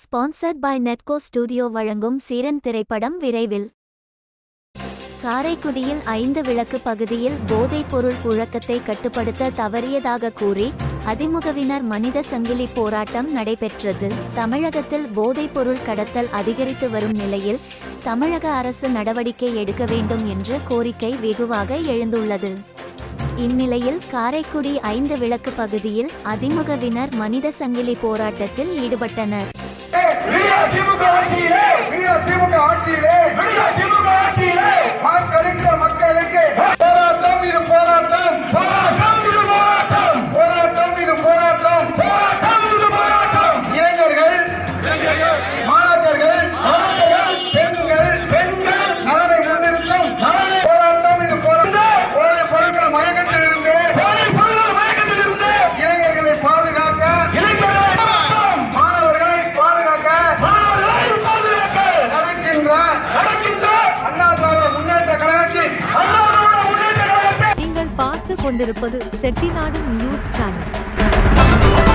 Sponsored by நெட்கோ studio வழங்கும் சீரன் திரைப்படம் விரைவில். காரைக்குடியில் ஐந்து விளக்கு பகுதியில் போதைப்பொருள் புழக்கத்தை கட்டுப்படுத்த தவறியதாக கூறி அதிமுகவினர் மனித சங்கிலி போராட்டம் நடைபெற்றது. தமிழகத்தில் போதைப்பொருள் கடத்தல் அதிகரித்து வரும் நிலையில் தமிழக அரசு நடவடிக்கை எடுக்க வேண்டும் என்ற கோரிக்கை வெகுவாக எழுந்துள்ளது. இந்நிலையில் காரைக்குடி ஐந்து விளக்கு பகுதியில் அதிமுகவினர் மனித சங்கிலி போராட்டத்தில் ஈடுபட்டனர். திமுக ஆட்சியிலே? திமுக ஆட்சியிலே பார்த்து கொண்டிருப்பது செட்டிநாடு நியூஸ் சேனல்.